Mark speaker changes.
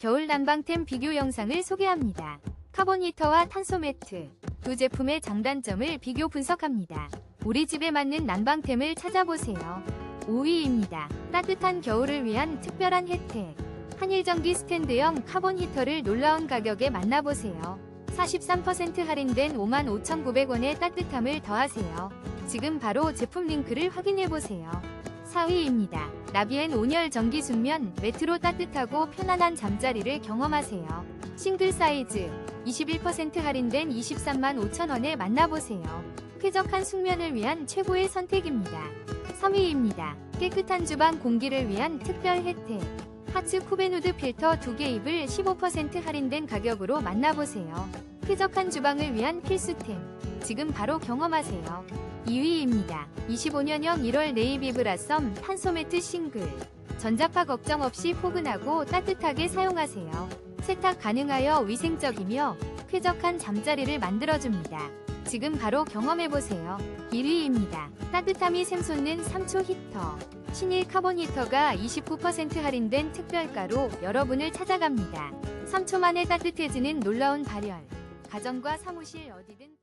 Speaker 1: 겨울 난방템 비교 영상을 소개합니다. 카본 히터와 탄소 매트 두 제품의 장단점을 비교 분석합니다. 우리 집에 맞는 난방템을 찾아보세요. 5위입니다. 따뜻한 겨울을 위한 특별한 혜택. 한일전기 스탠드형 카본 히터를 놀라운 가격에 만나보세요. 43% 할인된 55,900원의 따뜻함을 더하세요. 지금 바로 제품 링크를 확인해보세요. 4위입니다. 라비엔 온열 전기 순면 매트로 따뜻하고 편안한 잠자리를 경험하세요. 싱글 사이즈 21% 할인된 23만 5천원에 만나보세요. 쾌적한 숙면을 위한 최고의 선택입니다. 3위입니다. 깨끗한 주방 공기를 위한 특별 혜택. 하츠 쿠베누드 필터 2개 입을 15% 할인된 가격으로 만나보세요. 쾌적한 주방을 위한 필수템. 지금 바로 경험하세요. 2위입니다. 25년형 1월 네이비 브라썸 탄소 매트 싱글. 전자파 걱정 없이 포근하고 따뜻하게 사용하세요. 세탁 가능하여 위생적이며 쾌적한 잠자리를 만들어줍니다. 지금 바로 경험해보세요. 1위입니다. 따뜻함이 샘솟는 3초 히터. 신일 카본 히터가 29% 할인된 특별가로 여러분을 찾아갑니다. 3초 만에 따뜻해지는 놀라운 발열. 가정과 사무실 어디든